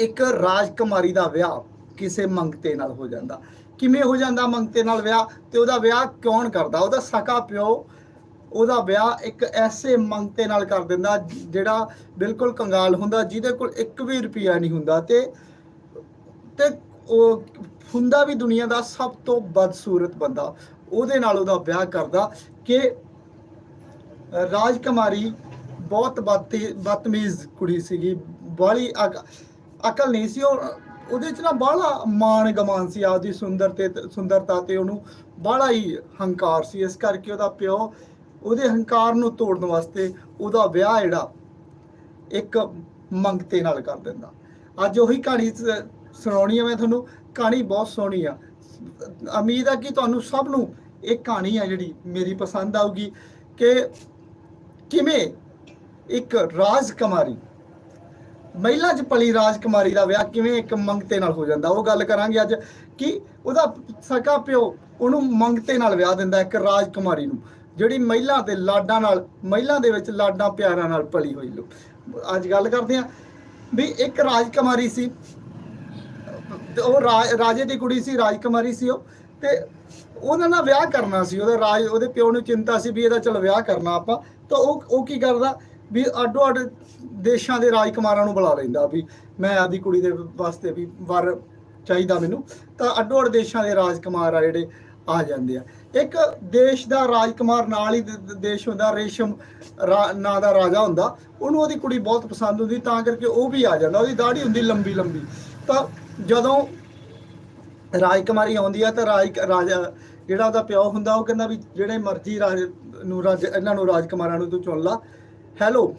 ਇੱਕ ਰਾਜਕੁਮਾਰੀ ਦਾ ਵਿਆਹ ਕਿਸੇ ਮੰਗਤੇ ਨਾਲ ਹੋ ਜਾਂਦਾ। ਕਿਵੇਂ ਹੋ ਜਾਂਦਾ ਮੰਗਤੇ ਨਾਲ ਵਿਆਹ? ਤੇ ਉਹਦਾ ਵਿਆਹ ਕੌਣ ਕਰਦਾ? ਉਹਦਾ ਸਕਾ ਪਿਓ, ਉਹਦਾ ਵਿਆਹ ਇੱਕ ਐਸੇ ਮੰਗਤੇ ਨਾਲ ਕਰ ਦਿੰਦਾ ਜਿਹੜਾ ਬਿਲਕੁਲ ਕੰਗਾਲ ਹੁੰਦਾ, ਜਿਹਦੇ ਕੋਲ 1 ਵੀ ਰੁਪਿਆ ਨਹੀਂ ਹੁੰਦਾ ਤੇ ਤੇ ਉਹ ਹੁੰਦਾ ਵੀ ਦੁਨੀਆ ਦਾ ਸਭ ਤੋਂ ਬਦਸੂਰਤ ਬੰਦਾ, ਉਹਦੇ ਨਾਲ ਉਹਦਾ ਵਿਆਹ ਕਰਦਾ ਕਿ ਰਾਜਕੁਮਾਰੀ ਬਹੁਤ ਬਦਤੀ- ਬਦਤਮੀਜ਼ ਕੁੜੀ ਸੀਗੀ ਬਾਲੀ ਅਕਲ ਨਹੀਂ ਸੀ, ਉਹ ਉਹਦੇ ਚ ਨਾ ਬਾਹਲਾ ਮਾਣ ਗਮਾਨ ਸੀ ਆਪਦੀ ਸੁੰਦਰ ਤੇ ਸੁੰਦਰਤਾ ਤੇ ਉਹਨੂੰ ਬਾਹਲਾ ਹੀ ਹੰਕਾਰ ਸੀ। ਇਸ ਕਰਕੇ ਉਹਦਾ ਪਿਓ ਉਹਦੇ ਹੰਕਾਰ ਨੂੰ ਤੋੜਨ ਵਾਸਤੇ ਉਹਦਾ ਵਿਆਹ ਜਿਹੜਾ ਇੱਕ ਮੰਗਤੇ ਨਾਲ ਕਰ ਦਿੰਦਾ। ਅੱਜ ਉਹੀ ਕਹਾਣੀ ਸੁਣਾਉਣੀ ਹੈ ਮੈਂ ਤੁਹਾਨੂੰ। ਕਹਾਣੀ ਬਹੁਤ ਸੋਹਣੀ ਆ। ਉਮੀਦ ਆ ਕਿ ਤੁਹਾਨੂੰ ਸਭ ਨੂੰ ਇਹ ਕਹਾਣੀ ਆ ਜਿਹੜੀ ਮੇਰੀ ਪਸੰਦ ਆਊਗੀ ਕਿ ਕਿਵੇਂ ਇੱਕ ਰਾਜਕੁਮਾਰੀ ਮਹਿਲਾ ਚ ਪਲੀ ਰਾਜਕੁਮਾਰੀ ਦਾ ਵਿਆਹ ਕਿਵੇਂ ਇੱਕ ਮੰਗਤੇ ਨਾਲ ਹੋ ਜਾਂਦਾ? ਉਹ ਗੱਲ ਕਰਾਂਗੇ ਅੱਜ ਕਿ ਉਹਦਾ ਸਕਾ ਪਿਓ ਉਹਨੂੰ ਮੰਗਤੇ ਨਾਲ ਵਿਆਹ ਦਿੰਦਾ ਇੱਕ ਰਾਜਕੁਮਾਰੀ ਨੂੰ, ਜਿਹੜੀ ਮਹਿਲਾ ਦੇ ਲਾਡਾਂ ਨਾਲ, ਮਹਿਲਾ ਦੇ ਵਿੱਚ ਲਾਡਾਂ ਪਿਆਰਾਂ ਨਾਲ ਪਲੀ ਹੋਈ ਲੋ। ਅੱਜ ਗੱਲ ਕਰਦੇ ਆ ਵੀ ਇੱਕ ਰਾਜਕੁਮਾਰੀ ਸੀ, ਤੇ ਉਹ ਰਾਜ- ਰਾਜੇ ਦੀ ਕੁੜੀ ਸੀ, ਰਾਜਕੁਮਾਰੀ ਸੀ ਉਹ, ਤੇ ਉਹਨਾਂ ਨਾਲ ਵਿਆਹ ਕਰਨਾ ਸੀ, ਉਹਦਾ ਰਾਜ, ਉਹਦੇ ਪਿਓ ਨੂੰ ਚਿੰਤਾ ਸੀ ਵੀ ਇਹਦਾ ਚਲ ਵਿਆਹ ਕਰਨਾ ਆਪਾਂ, ਤਾਂ ਉਹ ਉਹ ਕੀ ਕਰਦਾ? ਵੀ ਅੱਡੋ ਅੱਡ ਦੇਸ਼ਾਂ ਦੇ ਰਾਜਕੁਮਾਰਾਂ ਨੂੰ ਬੁਲਾ ਲੈਂਦਾ ਵੀ ਮੈਂ ਆਪਦੀ ਕੁੜੀ ਦੇ ਵਾਸਤੇ ਵੀ ਵਰ ਚਾਹੀਦਾ ਮੈਨੂੰ, ਤਾਂ ਅੱਡੋ ਅੱਡ ਦੇਸ਼ਾਂ ਦੇ ਰਾਜਕੁਮਾਰ ਆ ਜਿਹੜੇ ਆ ਜਾਂਦੇ ਆ। ਇੱਕ ਦੇਸ਼ ਦਾ ਰਾਜਕੁਮਾਰ ਨਾਲ ਹੀ ਦੇਸ਼ ਹੁੰਦਾ, ਰੇਸ਼ਮ ਰਾ- ਨਾਂ ਦਾ ਰਾਜਾ ਹੁੰਦਾ, ਉਹਨੂੰ ਉਹਦੀ ਕੁੜੀ ਬਹੁਤ ਪਸੰਦ ਹੁੰਦੀ, ਤਾਂ ਕਰਕੇ ਉਹ ਵੀ ਆ ਜਾਂਦਾ, ਉਹਦੀ ਦਾੜੀ ਹੁੰਦੀ ਲੰਬੀ ਲੰਬੀ। ਤਾਂ ਜਦੋਂ ਰਾਜਕੁਮਾਰੀ ਆਉਂਦੀ ਆ, ਤਾਂ ਰਾਜ, ਰਾਜਾ ਜਿਹੜਾ ਉਹਦਾ ਪਿਓ ਹੁੰਦਾ, ਉਹ ਕਹਿੰਦਾ ਵੀ ਜਿਹੜੇ ਮਰਜ਼ੀ ਰਾਜ, ਨੂੰ ਰਾਜ, ਇਹਨਾਂ ਨੂੰ ਰਾਜਕੁਮਾਰਾਂ ਨੂੰ ਤੂੰ ਚੁਣ ਲਾ। ਹੈਲੋ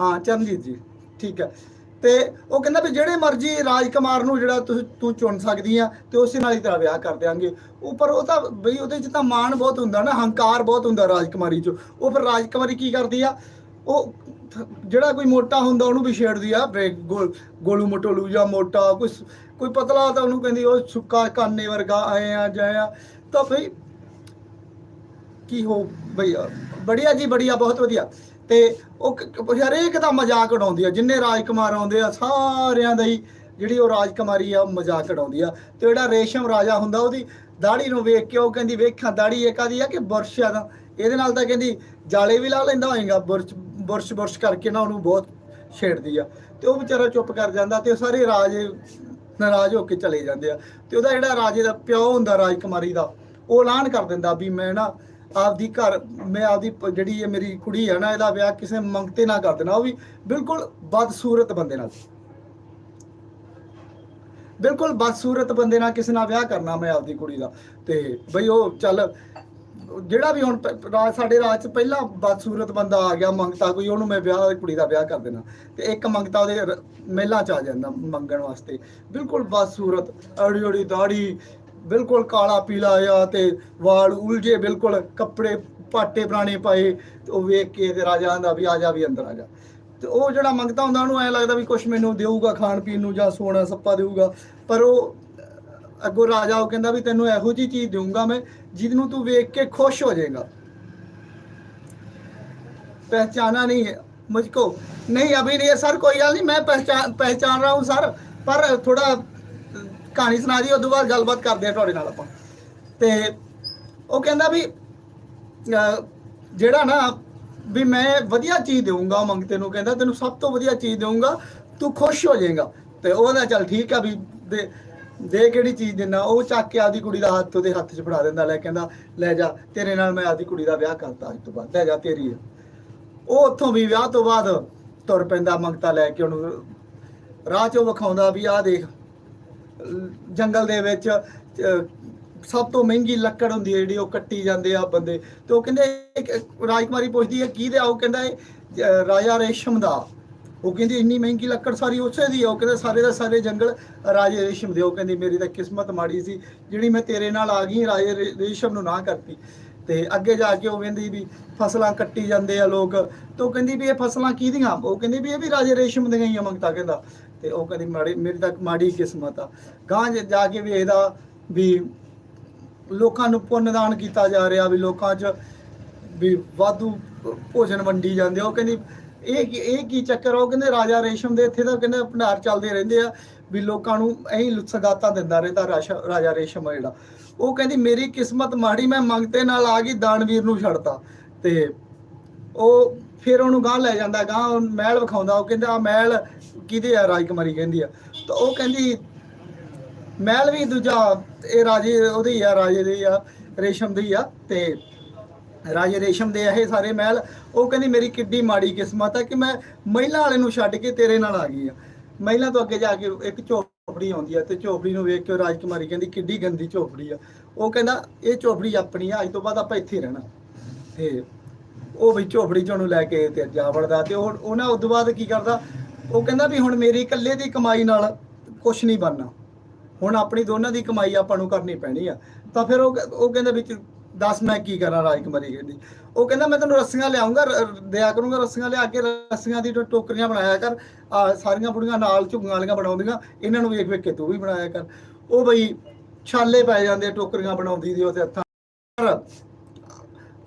ਹਾਂ, ਚਰਨਜੀਤ ਜੀ, ਠੀਕ ਹੈ। ਤੇ ਉਹ ਕਹਿੰਦਾ ਵੀ ਜਿਹੜੇ ਮਰਜ਼ੀ ਰਾਜਕੁਮਾਰ ਨੂੰ ਜਿਹੜਾ ਤੁਸੀਂ, ਤੂੰ ਚੁਣ ਸਕਦੀ ਆ, ਤੇ ਉਸੇ ਨਾਲ ਹੀ ਤੇਰਾ ਵਿਆਹ ਕਰ ਦਿਆਂਗੇ। ਉਹ ਪਰ ਉਹ ਤਾਂ ਬਈ ਉਹਦੇ ਚ ਤਾਂ ਮਾਣ ਬਹੁਤ ਹੁੰਦਾ ਨਾ, ਹੰਕਾਰ ਬਹੁਤ ਹੁੰਦਾ ਰਾਜਕੁਮਾਰੀ ਚ। ਉਹ ਫਿਰ ਰਾਜਕੁਮਾਰੀ ਕੀ ਕਰਦੀ ਆ? ਉਹ ਜਿਹੜਾ ਕੋਈ ਮੋਟਾ ਹੁੰਦਾ ਉਹਨੂੰ ਵੀ ਛੇੜਦੀ ਆ ਬੇ ਗੋਲ- ਗੋਲੂ ਮਟੋਲੂ ਜਾਂ ਮੋਟਾ, ਕੋਈ ਕੋਈ ਪਤਲਾ ਤਾਂ ਉਹਨੂੰ ਕਹਿੰਦੀ, ਉਹ ਸੁੱਕਾ ਕਾਨੇ ਵਰਗਾ ਆਏ ਆ ਜਾਇਆ ਤਾਂ ਭਈ ਕੀ ਹੋ ਬਈ, ਬੜੀਆ ਜੀ ਬੜੀਆ, ਬਹੁਤ ਵਧੀਆ। ਤੇ ਉਹ ਹਰੇਕ ਦਾ ਮਜ਼ਾਕ ਉਡਾਉਂਦੀ ਆ, ਜਿੰਨੇ ਰਾਜਕੁਮਾਰ ਆਉਂਦੇ ਆ, ਸਾਰਿਆਂ ਦਾ ਹੀ ਜਿਹੜੀ ਉਹ ਰਾਜਕੁਮਾਰੀ ਆ ਉਹ ਮਜ਼ਾਕ ਉਡਾਉਂਦੀ ਆ। ਤੇ ਜਿਹੜਾ ਰੇਸ਼ਮ ਰਾਜਾ ਹੁੰਦਾ, ਉਹਦੀ ਦਾੜੀ ਨੂੰ ਵੇਖ ਕੇ ਉਹ ਕਹਿੰਦੀ, ਵੇਖਾਂ ਦਾੜੀ ਇਹ ਕਾਦੀ ਆ ਕਿ ਬੁਰਸ਼ ਆ ਦਾ ਇਹਦੇ ਨਾਲ ਤਾਂ ਕਹਿੰਦੀ, ਜਾਲੇ ਵੀ ਲਾ ਲੈਂਦਾ ਹੋਏਗਾ, ਬੁਰਸ਼ ਬੁਰਸ਼ ਬੁਰਸ਼ ਕਰਕੇ ਨਾ ਉਹਨੂੰ ਬਹੁਤ ਛੇੜਦੀ ਆ। ਤੇ ਉਹ ਵਿਚਾਰਾ ਚੁੱਪ ਕਰ ਜਾਂਦਾ ਤੇ ਉਹ ਸਾਰੇ ਰਾਜੇ ਨਾਰਾਜ਼ ਹੋ ਕੇ ਚਲੇ ਜਾਂਦੇ ਆ। ਤੇ ਉਹਦਾ ਜਿਹੜਾ ਰਾਜੇ ਦਾ ਪਿਓ ਹੁੰਦਾ, ਰਾਜਕੁਮਾਰੀ ਦਾ, ਉਹ ਐਲਾਨ ਕਰ ਦਿੰਦਾ ਵੀ ਮੈਂ ਨਾ ਆਪਦੀ ਘਰ, ਮੈਂ ਆਪਦੀ ਪ- ਜਿਹੜੀ ਇਹ ਮੇਰੀ ਕੁੜੀ ਹੈ ਨਾ, ਇਹਦਾ ਵਿਆਹ ਕਿਸੇ ਮੰਗਤੇ ਨਾਲ ਕਰ ਦੇਣਾ, ਉਹ ਵੀ ਬਿਲਕੁਲ ਬਦਸੂਰਤ ਬੰਦੇ ਨਾਲ। ਬਿਲਕੁਲ ਬਦਸੂਰਤ ਬੰਦੇ ਨਾਲ ਕਿਸੇ ਨਾਲ ਵਿਆਹ ਕਰਨਾ ਮੈਂ ਆਪਦੀ ਕੁੜੀ ਦਾ। ਤੇ ਬਈ ਉਹ ਚੱਲ, ਜਿਹੜਾ ਵੀ ਹੁਣ ਪ- ਰਾਜ, ਸਾਡੇ ਰਾਜ ਚ ਪਹਿਲਾ ਬਦਸੂਰਤ ਬੰਦਾ ਆ ਗਿਆ, ਮੰਗਤਾ ਕੋਈ, ਉਹਨੂੰ ਮੈਂ ਵਿਆਹ, ਕੁੜੀ ਦਾ ਵਿਆਹ ਕਰ ਦੇਣਾ। ਤੇ ਇੱਕ ਮੰਗਤਾ ਉਹਦੇ ਰ- ਮਹਿਲਾਂ ਚ ਆ ਜਾਂਦਾ ਮੰਗਣ ਵਾਸਤੇ। ਬਿਲਕੁਲ ਬਦਸੂਰਤ ਅੜੀ ਅੜੀ ਦਾੜੀ ਬਿਲਕੁਲ ਕਾਲਾ ਪੀਲਾ ਆ ਤੇ ਵਾਲ ਉਲਝੇ ਬਿਲਕੁਲ ਕੱਪੜੇ ਪਾਟੇ ਪੁਰਾਣੇ ਪਾਏ ਤੇ ਉਹ ਵੇਖ ਕੇ ਤੇ ਰਾਜਾ ਆਂਦਾ ਵੀ ਆ ਜਾ ਵੀ ਅੰਦਰ ਆ ਜਾ ਤੇ ਉਹ ਜਿਹੜਾ ਮੰਗਤਾ ਹੁੰਦਾ ਉਹਨੂੰ ਐ ਲੱਗਦਾ ਵੀ ਕੁਝ ਮੈਨੂੰ ਦੇਊਗਾ ਖਾਣ ਪੀਣ ਨੂੰ ਜਾਂ ਸੋਨਾ ਸੱਪਾ ਦੇਊਗਾ ਪਰ ਉਹ ਅੱਗੋਂ ਰਾਜਾ ਉਹ ਕਹਿੰਦਾ ਵੀ ਤੈਨੂੰ ਇਹੋ ਜੀ ਚੀਜ਼ ਦੇਊਂਗਾ ਮੈਂ ਜਿਹਨੂੰ ਤੂੰ ਵੇਖ ਕੇ ਖੁਸ਼ ਹੋ ਜਾਏਗਾ पहचाना नहीं है मुझको नहीं अभी नहीं है सर कोई गल नहीं मैं पहचान पहचान रहा हूँ सर पर थोड़ा ਕਹਾਣੀ ਸੁਣਾ ਦੀ ਉਦੋਂ ਬਾਅਦ ਗੱਲਬਾਤ ਕਰਦੇ ਆ ਤੁਹਾਡੇ ਨਾਲ ਆਪਾਂ। ਤੇ ਉਹ ਕਹਿੰਦਾ ਵੀ ਅਹ, ਜਿਹੜਾ ਨਾ ਵੀ ਮੈਂ ਵਧੀਆ ਚੀਜ਼ ਦੇਵਾਂਗਾ ਮੰਗਤੇ ਨੂੰ ਕਹਿੰਦਾ ਤੈਨੂੰ ਸਭ ਤੋਂ ਵਧੀਆ ਚੀਜ਼ ਦੇਵਾਂਗਾ ਤੂੰ ਖੁਸ਼ ਹੋ ਜਾਏਗਾ। ਤੇ ਉਹਦਾ ਚੱਲ ਠੀਕ ਆ ਵੀ ਦੇ ਦੇ ਕਿਹੜੀ ਚੀਜ਼ ਦਿੰਦਾ ਉਹ ਚੱਕ ਕੇ ਆਪਦੀ ਕੁੜੀ ਦਾ ਹੱਥ ਉਹਦੇ ਹੱਥ 'ਚ ਫੜਾ ਦਿੰਦਾ ਲੈ ਕਹਿੰਦਾ ਲੈ ਜਾ ਤੇਰੇ ਨਾਲ ਮੈਂ ਆਪਦੀ ਕੁੜੀ ਦਾ ਵਿਆਹ ਕਰਤਾ ਅੱਜ ਤੋਂ ਬਾਅਦ ਲੈ ਜਾ ਤੇਰੀ। ਹੈ ਉਹ ਉੱਥੋਂ ਵੀ ਵਿਆਹ ਤੋਂ ਬਾਅਦ ਤੁਰ ਪੈਂਦਾ ਮੰਗਤਾ ਲੈ ਕੇ ਉਹਨੂੰ ਰਾਹ 'ਚੋਂ ਵਿਖਾਉਂਦਾ ਵੀ ਆਹ ਦੇਖ ਜੰਗਲ ਦੇ ਵਿੱਚ ਸਭ ਤੋਂ ਮਹਿੰਗੀ ਲੱਕੜ ਹੁੰਦੀ ਹੈ ਜਿਹੜੀ ਉਹ ਕੱਟੀ ਜਾਂਦੇ ਆ ਬੰਦੇ। ਤੇ ਉਹ ਕਹਿੰਦੇ ਰਾਜਕੁਮਾਰੀ ਪੁੱਛਦੀ ਹੈ, ਕੀ ਦੇ ਆ? ਉਹ ਕਹਿੰਦਾ ਇਹ ਰਾਜਾ ਰੇਸ਼ਮ ਦਾ। ਉਹ ਕਹਿੰਦੀ, ਇੰਨੀ ਮਹਿੰਗੀ ਲੱਕੜ ਸਾਰੀ ਉਸੇ ਦੀ ਆ। ਉਹ ਕਹਿੰਦਾ, ਸਾਰੇ ਦਾ ਸਾਰੇ ਜੰਗਲ ਰਾਜੇ ਰੇਸ਼ਮ ਦੇ। ਉਹ ਕਹਿੰਦੀ, ਮੇਰੀ ਤਾਂ ਕਿਸਮਤ ਮਾੜੀ ਸੀ, ਜਿਹੜੀ ਮੈਂ ਤੇਰੇ ਨਾਲ ਆ ਗਈ, ਰਾਜੇ ਰੇਸ਼ਮ ਨੂੰ ਨਾ ਕਰਤੀ। ਤੇ ਅੱਗੇ ਜਾ ਕੇ ਉਹ ਕਹਿੰਦੀ ਵੀ ਫਸਲਾਂ ਕੱਟੀ ਜਾਂਦੇ ਆ ਲੋਕ। ਤੇ ਉਹ ਕਹਿੰਦੀ ਵੀ ਇਹ ਫਸਲਾਂ ਕਿਹਦੀਆਂ ਉਹ ਕਹਿੰਦੀ ਵੀ ਇਹ ਵੀ ਰਾਜੇ ਰੇਸ਼ਮ ਦੀਆਂ ਹੀ ਆ ਮੰਗਤਾ, ਕਹਿੰਦਾ। ਤੇ ਉਹ ਕਹਿੰਦੀ ਮਾੜੀ, ਮੇਰੀ ਤਾਂ ਮਾੜੀ ਕਿਸਮਤ ਆ। ਗਾਂ ਜੇ ਜਾ ਕੇ ਵੇਖਦਾ ਵੀ ਲੋਕਾਂ ਨੂੰ ਪੁੰਨਦਾਨ ਕੀਤਾ ਜਾ ਰਿਹਾ ਵੀ ਲੋਕਾਂ 'ਚ ਵੀ ਵਾਧੂ ਭੋਜਨ ਵੰਡੀ ਜਾਂਦੇ ਆ। ਉਹ ਕਹਿੰਦੀ ਇਹ ਕੀ- ਇਹ ਕੀ ਚੱਕਰ ਆ? ਉਹ ਕਹਿੰਦੇ ਰਾਜਾ ਰੇਸ਼ਮ ਦੇ ਇੱਥੇ ਤਾਂ ਕਹਿੰਦੇ ਭੰਡਾਰ ਚੱਲਦੇ ਰਹਿੰਦੇ ਆ ਵੀ ਲੋਕਾਂ ਨੂੰ ਐਂ ਸਗਾਤਾਂ ਦਿੰਦਾ ਰਹਿੰਦਾ ਰਾਸ਼ਾ- ਰਾਜਾ ਰੇਸ਼ਮ ਆ ਜਿਹੜਾ। ਉਹ ਕਹਿੰਦੀ ਮੇਰੀ ਕਿਸਮਤ ਮਾੜੀ, ਮੈਂ ਮੰਗਤੇ ਨਾਲ ਆ ਗਈ, ਦਾਨਵੀਰ ਨੂੰ ਛੱਡਤਾ। ਤੇ ਉਹ ਫਿਰ ਉਹਨੂੰ ਗਾਂ ਲੈ ਜਾਂਦਾ ਗਾਂ ਮਹਿਲ ਵਿਖਾਉਂਦਾ, ਉਹ ਕਹਿੰਦਾ ਮਹਿਲ ਕਿਹਦੇ ਆ? ਰਾਜਕੁਮਾਰੀ ਕਹਿੰਦੀ ਆ। ਤਾਂ ਉਹ ਕਹਿੰਦੀ ਮਹਿਲ ਵੀ ਦੂਜਾ, ਇਹ ਰਾਜੇ ਉਹਦੀ ਆ, ਰਾਜੇ ਦੀ ਆ, ਰੇਸ਼ਮ ਦੀ ਆ, ਤੇ ਰਾਜੇ ਰੇਸ਼ਮ ਦੇ ਇਹ ਸਾਰੇ ਮਹਿਲ ਉਹ ਕਹਿੰਦੀ, ਮੇਰੀ ਕਿੱਡੀ ਮਾੜੀ ਕਿਸਮਤ ਆ ਕਿ ਮੈਂ ਮਹਿਲਾ ਵਾਲੇ ਨੂੰ ਛੱਡ ਕੇ ਤੇਰੇ ਨਾਲ ਆ ਗਈ ਆ। ਮਹਿਲਾ ਤੋਂ ਅੱਗੇ ਜਾ ਕੇ ਇੱਕ ਝੋਪੜੀ ਆਉਂਦੀ ਆ ਤੇ ਝੋਪੜੀ ਨੂੰ ਵੇਖ ਕੇ ਰਾਜਕੁਮਾਰੀ ਕਹਿੰਦੀ, ਕਿੱਡੀ ਗੰਦੀ ਝੋਪੜੀ ਆ। ਉਹ ਕਹਿੰਦਾ, ਇਹ ਝੋਪੜੀ ਆਪਣੀ ਆ, ਅੱਜ ਤੋਂ ਬਾਅਦ ਆਪਾਂ ਇੱਥੇ ਰਹਿਣਾ। ਤੇ ਉਹ ਵੀ ਝੋਪੜੀ ਚ ਉਹਨੂੰ ਲੈ ਕੇ ਤੇ ਜਾ ਵੜਦਾ ਤੇ ਉਹ ਉਹਨਾਂ ਉਦੋਂ ਬਾਅਦ ਕੀ ਕਰਦਾ, ਉਹ ਕਹਿੰਦਾ ਵੀ ਹੁਣ ਮੇਰੀ ਇਕੱਲੇ ਦੀ ਕਮਾਈ ਨਾਲ ਕੁਝ ਨਹੀਂ ਬਣਨਾ। ਹੁਣ ਆਪਣੀ ਦੋਨਾਂ ਦੀ ਕਮਾਈ ਆਪਾਂ ਨੂੰ ਕਰਨੀ ਪੈਣੀ ਆ। ਤਾਂ ਫਿਰ ਉਹ ਉਹ ਕਹਿੰਦਾ ਵਿੱਚ ਦੱਸ ਮੈਂ ਕੀ ਕਰਾਂ ਰਾਜਕੁਮਾਰੀ ਕਹਿੰਦੀ ਉਹ ਕਹਿੰਦਾ ਮੈਂ ਤੈਨੂੰ ਰੱਸੀਆਂ ਲਿਆਉਂਗਾ ਦਿਆ ਕਰੂੰਗਾ ਰੱਸੀਆਂ, ਲਿਆ ਕੇ ਰੱਸੀਆਂ ਦੀ ਟੋਕਰੀਆਂ ਬਣਾਇਆ ਕਰ। ਆ, ਸਾਰੀਆਂ ਬੁੜੀਆਂ ਨਾਲ ਝੁੱਗੀਆਂ ਵਾਲੀਆਂ ਬਣਾਉਂਦੀਆਂ, ਇਹਨਾਂ ਨੂੰ ਵੇਖ ਵੇਖ ਕੇ ਤੂੰ ਵੀ ਬਣਾਇਆ ਕਰ। ਉਹ ਬਈ ਛਾਲੇ ਪੈ ਜਾਂਦੇ ਟੋਕਰੀਆਂ ਬਣਾਉਂਦੀ ਦੀ ਉਹਦੇ ਹੱਥਾਂ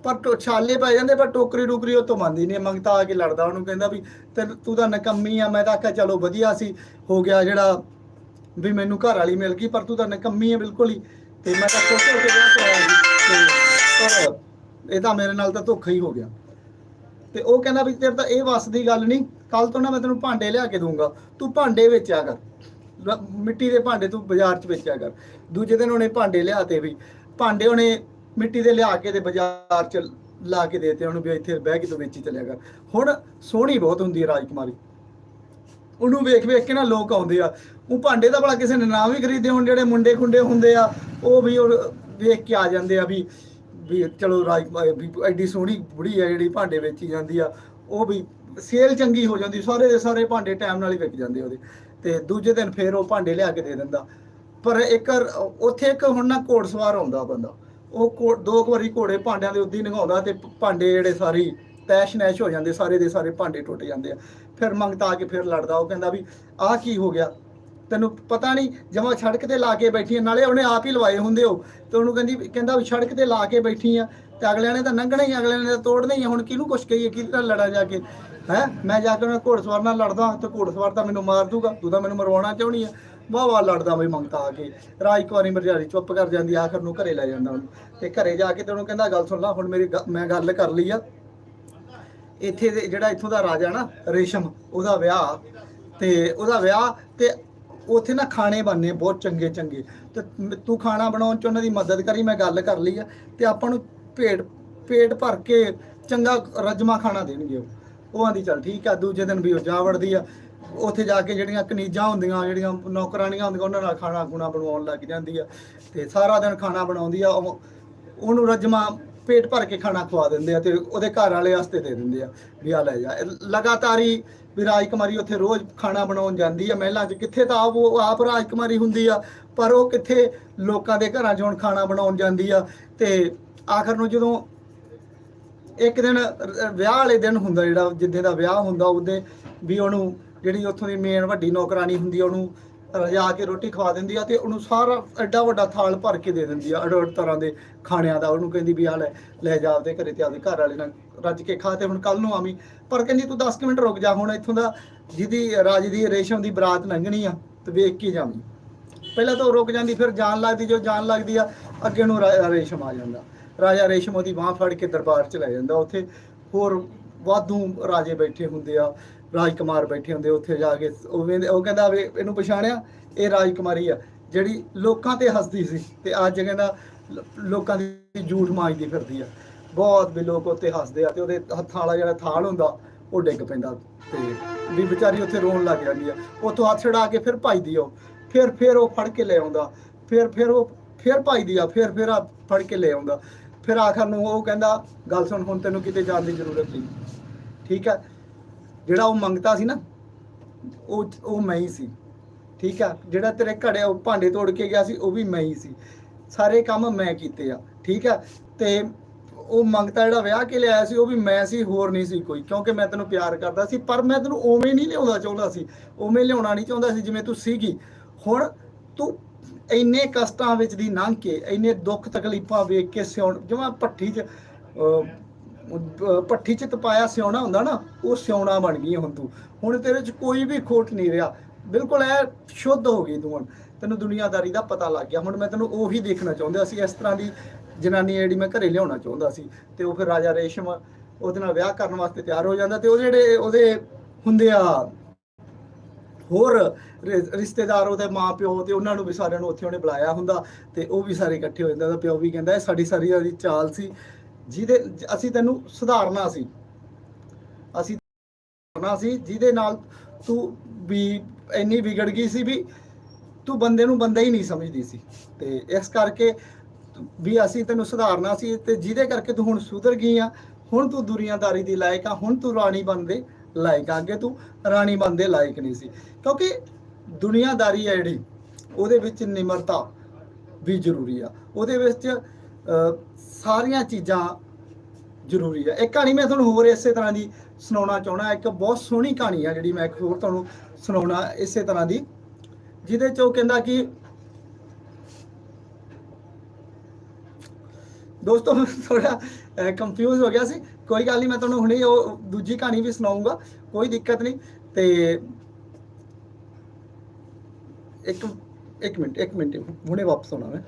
ਪਰ ਟੋ ਛਾਲੇ ਪੈ ਜਾਂਦੇ, ਪਰ ਟੋਕਰੀ ਟੋਕਰੀ ਉਹ ਤੋਂ ਮੰਨਦੀ ਨਹੀਂ। ਮੰਗਤਾ ਆ ਕੇ ਲੜਦਾ, ਉਹਨੂੰ ਕਹਿੰਦਾ ਵੀ ਤੇ ਤੂੰ ਤਾਂ ਨਕੰਮੀ ਆ, ਮੈਂ ਤਾਂ ਆਖਿਆ ਚਲੋ ਵਧੀਆ ਸੀ, ਹੋ ਗਿਆ ਜਿਹੜਾ ਵੀ ਮੈਨੂੰ ਘਰ ਵਾਲੀ ਮਿਲ ਗਈ, ਪਰ ਤੂੰ ਤਾਂ ਨਕੰਮੀ ਹੈ ਬਿਲਕੁਲ ਹੀ। ਤੇ ਮੈਂ ਤਾਂ ਖੁਸ਼ ਹੋ ਕੇ ਵਿਆਹ ਕਰਾਇਆ ਪਰ ਇਹ ਤਾਂ ਮੇਰੇ ਨਾਲ ਤਾਂ ਧੋਖਾ ਹੀ ਹੋ ਗਿਆ। ਤੇ ਉਹ ਕਹਿੰਦਾ ਵੀ ਤੇਰੇ ਤਾਂ ਇਹ ਵੱਸ ਦੀ ਗੱਲ ਨਹੀਂ ਕੱਲ ਤੋਂ ਨਾ ਮੈਂ ਤੈਨੂੰ ਭਾਂਡੇ ਲਿਆ ਕੇ ਦੂੰਗਾ ਤੂੰ ਭਾਂਡੇ ਵੇਚਿਆ ਕਰ। ਮਿੱਟੀ ਦੇ ਭਾਂਡੇ ਤੂੰ ਬਾਜ਼ਾਰ 'ਚ ਵੇਚਿਆ ਕਰ। ਦੂਜੇ ਦਿਨ ਉਹਨੇ ਭਾਂਡੇ ਲਿਆਤੇ ਵੀ। ਭਾਂਡੇ ਉਹਨੇ ਮਿੱਟੀ ਦੇ ਲਿਆ ਕੇ ਤੇ ਬਾਜ਼ਾਰ 'ਚ ਲਾ ਕੇ ਦੇਤੇ, ਉਹਨੂੰ ਵੀ ਇੱਥੇ ਬਹਿ ਕੇ ਤੂੰ ਵੇਚੀ ਚੱਲਿਆ ਕਰ। ਹੁਣ ਸੋਹਣੀ ਬਹੁਤ ਹੁੰਦੀ ਹੈ ਰਾਜਕੁਮਾਰੀ। ਉਹਨੂੰ ਵੇਖ ਵੇਖ ਕੇ ਨਾ ਲੋਕ ਆਉਂਦੇ ਆ। ਉਹ ਭਾਂਡੇ ਦਾ ਭਲਾ ਕਿਸੇ ਨੇ ਨਾਮ ਵੀ ਖਰੀਦੇ ਹੁਣ, ਜਿਹੜੇ ਮੁੰਡੇ ਖੁੰਡੇ ਹੁੰਦੇ ਆ, ਉਹ ਵੀ ਉਹ ਵੇਖ ਕੇ ਆ ਜਾਂਦੇ ਆ ਵੀ ਵੀ ਚਲੋ ਰਾਜ ਵੀ ਐਡੀ ਸੋਹਣੀ ਬੁੜੀ ਆ ਜਿਹੜੀ ਭਾਂਡੇ ਵੇਚੀ ਜਾਂਦੀ ਆ, ਉਹ ਵੀ ਸੇਲ ਚੰਗੀ ਹੋ ਜਾਂਦੀ, ਸਾਰੇ ਦੇ ਸਾਰੇ ਭਾਂਡੇ ਟਾਈਮ ਨਾਲ ਹੀ ਵਿਕ ਜਾਂਦੇ ਉਹਦੇ। ਤੇ ਦੂਜੇ ਦਿਨ ਫੇਰ ਉਹ ਭਾਂਡੇ ਲਿਆ ਕੇ ਦੇ ਦਿੰਦਾ। ਪਰ ਇੱਕ, ਉੱਥੇ ਇੱਕ ਹੁਣ ਨਾ ਘੋੜਸਵਾਰ ਆਉਂਦਾ ਬੰਦਾ। ਉਹ ਘੋ- ਦੋ ਕੁ ਵਾਰੀ ਘੋੜੇ ਭਾਂਡਿਆਂ ਦੇ ਉੱਦੀ ਨਗਾਉਂਦਾ ਤੇ ਭਾਂਡੇ ਜਿਹੜੇ ਸਾਰੀ ਤੈਸ਼ ਨੈਸ਼ ਹੋ ਜਾਂਦੇ ਸਾਰੇ ਦੇ ਸਾਰੇ ਭਾਂਡੇ ਟੁੱਟ ਜਾਂਦੇ ਆ। ਫਿਰ ਮੰਗਤਾ ਕੇ ਫਿਰ ਲੜਦਾ ਉਹ ਕਹਿੰਦਾ ਵੀ ਆਹ ਕੀ ਹੋ ਗਿਆ? ਤੈਨੂੰ ਪਤਾ ਨਹੀਂ ਜਮਾ ਸੜਕ ਤੇ ਲਾ ਕੇ ਬੈਠੀ ਆ, ਨਾਲੇ ਉਹਨੇ ਆਪ ਹੀ ਲਵਾਏ ਹੁੰਦੇ ਹੋ ਤੇ ਉਹਨੂੰ ਕਹਿੰਦੀ ਕਹਿੰਦਾ ਵੀ ਸੜਕ ਤੇ ਲਾ ਕੇ ਬੈਠੀ ਆ ਤੇ ਅਗਲਿਆਂ ਨੇ ਤਾਂ ਲੰਘਣਾ ਹੀ ਅਗਲਿਆਂ ਨੇ ਤਾਂ ਤੋੜਨਾ ਹੀ ਹੁਣ ਕਿਹਨੂੰ ਕੁਛ ਕਹੀਏ ਕਿਹਦੇ ਨਾਲ ਲੜਾ ਜਾ ਕੇ? ਹੈ? ਮੈਂ ਜਾ ਕੇ ਉਹਨਾਂ ਘੋੜਸਵਾਰ ਨਾਲ ਲੜਦਾ ਤੇ ਘੋੜਸਵਾਰ ਤਾਂ ਮੈਨੂੰ ਮਾਰ ਦੂਗਾ ਤੂੰ ਤਾਂ ਮੈਨੂੰ ਮਰਵਾਉਣਾ ਚਾਹੁੰਦੀ ਆ। ਵਾਹ ਵਾਹ ਲੜਦਾ ਬਈ ਮੰਗਤਾ ਆ ਕੇ। ਰਾਜ ਰਾਜਕੁਮਾਰੀ ਮਰਜਾਰੀ ਚੁੱਪ ਕਰ ਜਾਂਦੀ, ਆਖਰ ਨੂੰ ਘਰੇ ਲੈ ਜਾਂਦਾ ਉਹਨੂੰ। ਤੇ ਘਰੇ ਜਾ ਕੇ ਤੇ ਉਹਨੂੰ ਕਹਿੰਦਾ, ਗੱਲ ਸੁਣ ਲੈ, ਹੁਣ ਮੇਰੀ ਮੈਂ ਗੱਲ ਕਰ ਲਈ ਆ। ਇੱਥੇ ਦੇ ਜਿਹੜਾ ਇੱਥੋਂ ਦਾ ਰਾਜਾ ਨਾ, ਰੇਸ਼ਮ, ਉਹਦਾ ਵਿਆਹ, ਤੇ ਉਹਦਾ ਵਿਆਹ ਤੇ ਉੱਥੇ ਨਾ ਖਾਣੇ ਬਣਨੇ ਬਹੁਤ ਚੰਗੇ ਚੰਗੇ ਤੇ ਤੂੰ ਖਾਣਾ ਬਣਾਉਣ ਚ ਉਹਨਾਂ ਦੀ ਮਦਦ ਕਰੀ, ਮੈਂ ਗੱਲ ਕਰ ਲਈ ਆ। ਤੇ ਆਪਾਂ ਨੂੰ ਪੇਟ ਪੇਟ ਭਰ ਕੇ ਚੰਗਾ ਰਜਮਾ ਖਾਣਾ ਦੇਣਗੇ ਉਹ। ਉਹ ਆਂਦੀ, ਚੱਲ ਠੀਕ ਆ, ਦੂਜੇ ਦਿਨ ਵੀ ਉਹ ਜਾ ਵੜਦੀ ਆ। ਉੱਥੇ ਜਾ ਕੇ ਜਿਹੜੀਆਂ ਕਨੀਜਾਂ ਹੁੰਦੀਆਂ, ਜਿਹੜੀਆਂ ਨੌਕਰਾਨੀਆਂ ਹੁੰਦੀਆਂ, ਉਹਨਾਂ ਨਾਲ ਖਾਣਾ ਖੁਣਾ ਬਣਾਉਣ ਲੱਗ ਜਾਂਦੀ ਆ ਤੇ ਸਾਰਾ ਦਿਨ ਖਾਣਾ ਬਣਾਉਂਦੀ ਆ, ਉਹ- ਉਹਨੂੰ ਰਜਮਾ ਪੇਟ ਭਰ ਕੇ ਖਾਣਾ ਖਵਾ ਦਿੰਦੇ ਆ ਤੇ ਉਹਦੇ ਘਰ ਵਾਲੇ ਵਾਸਤੇ ਦੇ ਦਿੰਦੇ ਆ ਵੀ ਆ ਲੈ ਜਾ। ਇਹ ਲਗਾਤਾਰ ਹੀ ਵੀ ਰਾਜਕੁਮਾਰੀ ਉੱਥੇ ਰੋਜ਼ ਖਾਣਾ ਬਣਾਉਣ ਜਾਂਦੀ ਆ, ਮਹਿਲਾਂ 'ਚ ਕਿੱਥੇ ਤਾਂ ਆਪ ਉਹ ਆਪ ਰਾਜਕੁਮਾਰੀ ਹੁੰਦੀ ਆ, ਪਰ ਉਹ ਕਿੱਥੇ ਲੋਕਾਂ ਦੇ ਘਰਾਂ 'ਚ ਹੁਣ ਖਾਣਾ ਬਣਾਉਣ ਜਾਂਦੀ ਆ ਤੇ ਆਖਰ ਨੂੰ ਜਦੋਂ ਇੱਕ ਦਿਨ ਰ- ਵਿਆਹ ਵਾਲੇ ਦਿਨ ਹੁੰਦਾ ਜਿਹੜਾ ਜਿੱਦੇ ਦਾ ਵਿਆਹ ਹੁੰਦਾ, ਉਹਦੇ ਵੀ ਉਹਨੂੰ ਜਿਹੜੀ ਉੱਥੋਂ ਦੀ ਮੇਨ ਵੱਡੀ ਨੌਕਰਾਨੀ ਹੁੰਦੀ ਆ, ਉਹਨੂੰ ਰਜਾ ਕੇ ਰੋਟੀ ਖਵਾ ਦਿੰਦੀ ਆ ਤੇ ਉਹਨੂੰ ਸਾਰਾ ਐਡਾ ਵੱਡਾ ਥਾਲ ਭਰ ਕੇ ਦੇ ਦਿੰਦੀ ਆ ਅੜ ਤਰ੍ਹਾਂ ਦੇ ਖਾਣਿਆਂ ਦਾ। ਉਹਨੂੰ ਕਹਿੰਦੀ ਵੀ ਆ ਲੈ ਲੈ ਜਾ ਆਪਦੇ ਘਰੇ ਤੇ ਆਪਦੇ ਘਰ ਵਾਲੇ ਨਾਲ ਰੱਜ ਕੇ ਖਾ ਤੇ ਹੁਣ ਕੱਲ ਨੂੰ ਆਵੀਂ। ਪਰ ਕਹਿੰਦੀ ਤੂੰ 10 ਮਿੰਟ ਰੁਕ ਜਾ, ਹੁਣ ਇੱਥੋਂ ਦਾ ਜਿਹਦੀ, ਰਾਜ ਦੀ ਰੇਸ਼ਮ ਦੀ ਬਰਾਤ ਲੰਘਣੀ ਆ ਤੇ ਵੇਖ ਕੇ ਜਾਵੀਂ। ਪਹਿਲਾਂ ਤਾਂ ਉਹ ਰੁਕ ਜਾਂਦੀ, ਫਿਰ ਜਾਣ ਲੱਗਦੀ ਜੋ ਜਾਣ ਲੱਗਦੀ ਆ, ਅੱਗੇ ਨੂੰ ਰਾ- ਰੇਸ਼ਮ ਆ ਜਾਂਦਾ। ਰਾਜਾ ਰੇਸ਼ਮ ਉਹਦੀ ਬਾਹ ਫੜ ਕੇ ਦਰਬਾਰ ਚ ਲੈ ਜਾਂਦਾ। ਉੱਥੇ ਹੋਰ ਵਾਧੂ ਰਾਜੇ ਬੈਠੇ ਹੁੰਦੇ ਆ। ਰਾਜਕੁਮਾਰ ਬੈਠੇ ਹੁੰਦੇ ਉੱਥੇ ਜਾ ਕੇ, ਉਹ ਵੇਂਦੇ- ਉਹ ਕਹਿੰਦਾ ਵੀ ਇਹਨੂੰ ਪਛਾਣਿਆ, ਇਹ ਰਾਜਕੁਮਾਰੀ ਆ। ਜਿਹੜੀ ਲੋਕਾਂ ਤੇ ਹੱਸਦੀ ਸੀ ਤੇ ਅੱਜ ਕਹਿੰਦਾ ਲੋਕਾਂ ਦੀ ਝੂਠ ਮਾਜਦੀ ਫਿਰਦੀ ਆ। ਬਹੁਤ ਵੀ ਲੋਕ ਉੱਤੇ ਹੱਸਦੇ ਆ ਤੇ ਉਹਦੇ ਹੱਥਾਂ ਵਾਲਾ ਜਿਹੜਾ ਥਾਲ ਹੁੰਦਾ, ਉਹ ਡਿੱਗ ਪੈਂਦਾ ਤੇ ਵੀ ਵਿਚਾਰੀ ਉੱਥੇ ਰੋਣ ਲੱਗ ਜਾਂਦੀ ਆ। ਉੱਥੋਂ ਹੱਥ ਛਡਾ ਕੇ ਫਿਰ ਭੱਜਦੀ ਆ ਉਹ। ਫਿਰ ਫਿਰ ਉਹ ਫੜ ਕੇ ਲੈ ਆਉਂਦਾ। ਫਿਰ ਫਿਰ ਉਹ, ਫਿਰ ਭੱਜਦੀ ਆ, ਫਿਰ ਫਿਰ ਫੜ ਕੇ ਲੈ ਆਉਂਦਾ। ਫਿਰ ਆਖਰ ਨੂੰ ਉਹ ਕਹਿੰਦਾ, ਗੱਲ ਸੁਣ, ਹੁਣ ਤੈਨੂੰ ਕਿਤੇ ਜਾਣ ਦੀ ਜ਼ਰੂਰਤ ਨਹੀਂ। ਠੀਕ ਹੈ ਜਿਹੜਾ ਉਹ ਮੰਗਤਾ ਸੀ ਨਾ ਉਹ ਉਹ ਮੈਂ ਹੀ ਸੀ। ਠੀਕ ਆ? ਜਿਹੜਾ ਤੇਰੇ ਘੜੇ ਉਹ ਭਾਂਡੇ ਤੋੜ ਕੇ ਗਿਆ ਸੀ ਉਹ ਵੀ ਮੈਂ ਹੀ ਸੀ। ਸਾਰੇ ਕੰਮ ਮੈਂ ਕੀਤੇ ਆ। ਠੀਕ ਆ? ਤੇ ਉਹ ਮੰਗਤਾ ਜਿਹੜਾ ਵਿਆਹ ਕੇ ਲਿਆਇਆ ਸੀ ਉਹ ਵੀ ਮੈਂ ਸੀ ਹੋਰ ਨਹੀਂ ਸੀ ਕੋਈ। ਕਿਉਂਕਿ ਮੈਂ ਤੈਨੂੰ ਪਿਆਰ ਕਰਦਾ ਸੀ ਪਰ ਮੈਂ ਤੈਨੂੰ ਉਵੇਂ ਨਹੀਂ ਲਿਆਉਂਦਾ ਚਾਹੁੰਦਾ ਸੀ। ਉਵੇਂ ਲਿਆਉਣਾ ਨਹੀਂ ਚਾਹੁੰਦਾ ਸੀ ਜਿਵੇਂ ਤੂੰ ਸੀਗੀ। ਹੁਣ ਤੂੰ ਇੰਨੇ ਕਸ਼ਟਾਂ ਵਿੱਚ ਦੀ ਲੰਘ ਕੇ ਇੰਨੇ ਦੁੱਖ ਤਕਲੀਫਾਂ ਵੇਖ ਕੇ ਸਿਉਣ ਜਿਵੇਂ ਪੱਠੀ 'ਚ ਪੱਠੀ ਚ ਤਪਾਇਆ ਸਿਉਣਾ ਹੁੰਦਾ ਨਾ, ਉਹ ਸਿਉਣਾ ਬਣ ਗਈ ਹੁਣ ਤੂੰ। ਹੁਣ ਤੇਰੇ ਚ ਕੋਈ ਵੀ ਖੋਟ ਨਹੀਂ ਰਿਹਾ। ਬਿਲਕੁਲ ਐ ਸ਼ੁੱਧ ਹੋ ਗਈ ਤੂੰ ਹੁਣ। ਤੈਨੂੰ ਦੁਨੀਆਦਾਰੀ ਦਾ ਪਤਾ ਲੱਗ ਗਿਆ। ਹੁਣ ਮੈਂ ਤੈਨੂੰ ਉਹੀ ਦੇਖਣਾ ਚਾਹੁੰਦਾ ਸੀ, ਇਸ ਤਰ੍ਹਾਂ ਦੀ ਜਨਾਨੀ ਜਿਹੜੀ ਮੈਂ ਘਰੇ ਲਿਆਉਣਾ ਚਾਹੁੰਦਾ ਸੀ। ਤੇ ਉਹ ਫਿਰ ਰਾਜਾ ਰੇਸ਼ਮ ਉਹਦੇ ਨਾਲ ਵਿਆਹ ਕਰਨ ਵਾਸਤੇ ਤਿਆਰ ਹੋ ਜਾਂਦਾ ਤੇ ਉਹ ਜਿਹੜੇ ਉਹਦੇ ਹੁੰਦੇ ਆ ਹੋਰ ਰਿਸ਼ਤੇਦਾਰ, ਉਹਦੇ ਮਾਪਿਓ ਤੇ ਉਹਨਾਂ ਨੂੰ ਵੀ ਸਾਰਿਆਂ ਨੂੰ ਉੱਥੇ ਉਹਨੇ ਬੁਲਾਇਆ ਹੁੰਦਾ ਤੇ ਉਹ ਵੀ ਸਾਰੇ ਇਕੱਠੇ ਹੋ ਜਾਂਦੇ ਉਹਦਾ ਪਿਓ ਵੀ ਕਹਿੰਦਾ, ਇਹ ਸਾਡੀ ਸਾਰੀ ਦੀ ਚਾਲ ਸੀ। ਜਿਹਦੇ ਅਸੀਂ ਤੈਨੂੰ ਸੁਧਾਰਨਾ ਸੀ। ਅਸੀਂ ਸੁਧਾਰਨਾ ਸੀ, ਜਿਹਦੇ ਨਾਲ ਤੂੰ ਵੀ ਇੰਨੀ ਵਿਗੜ ਗਈ ਸੀ ਵੀ ਤੂੰ ਬੰਦੇ ਨੂੰ ਬੰਦਾ ਹੀ ਨਹੀਂ ਸਮਝਦੀ ਸੀ। ਤੇ ਇਸ ਕਰਕੇ ਵੀ ਅਸੀਂ ਤੈਨੂੰ ਸੁਧਾਰਨਾ ਸੀ ਤੇ ਜਿਹਦੇ ਕਰਕੇ ਤੂੰ ਹੁਣ ਸੁਧਰ ਗਈ ਆ, ਹੁਣ ਤੂੰ ਦੁਨੀਆਦਾਰੀ ਦੀ ਲਾਇਕ ਆ, ਹੁਣ ਤੂੰ ਰਾਣੀ ਬਣਦੇ ਲਾਇਕ ਆ। ਅੱਗੇ ਤੂੰ ਰਾਣੀ ਬਣਦੇ ਲਾਇਕ ਨਹੀਂ ਸੀ। ਕਿਉਂਕਿ ਦੁਨੀਆਦਾਰੀ ਹੈ ਜਿਹੜੀ, ਉਹਦੇ ਵਿੱਚ ਨਿਮਰਤਾ ਵੀ ਜ਼ਰੂਰੀ ਆ। ਉਹਦੇ ਵਿੱਚ ਸਾਰੀਆਂ ਚੀਜ਼ਾਂ ਜ਼ਰੂਰੀ ਆ। ਇੱਕ ਕਹਾਣੀ ਮੈਂ ਤੁਹਾਨੂੰ ਹੋਰ ਇਸੇ ਤਰ੍ਹਾਂ ਦੀ ਸੁਣਾਉਣਾ ਚਾਹਣਾ ਇੱਕ ਬਹੁਤ ਸੋਹਣੀ ਕਹਾਣੀ ਆ ਜਿਹੜੀ ਮੈਂ ਇੱਕ ਹੋਰ ਤੁਹਾਨੂੰ ਸੁਣਾਉਣਾ ਇਸੇ ਤਰ੍ਹਾਂ ਦੀ, ਜਿਹਦੇ ਚ ਉਹ ਕਹਿੰਦਾ ਕਿ ਦੋਸਤੋ ਮੈਂ ਥੋੜਾ ਕੰਫਿਊਜ਼ ਹੋ ਗਿਆ ਸੀ। ਕੋਈ ਗੱਲ ਨਹੀਂ, ਮੈਂ ਤੁਹਾਨੂੰ ਹੁਣੇ ਉਹ ਦੂਜੀ ਕਹਾਣੀ ਵੀ ਸੁਣਾਉਂਗਾ ਕੋਈ ਦਿੱਕਤ ਨਹੀਂ। ਤੇ ਇੱਕ ਇੱਕ ਮਿੰਟ ਇੱਕ ਮਿੰਟ, ਹੁਣੇ ਵਾਪਸ ਆਉਣਾ ਮੈਂ।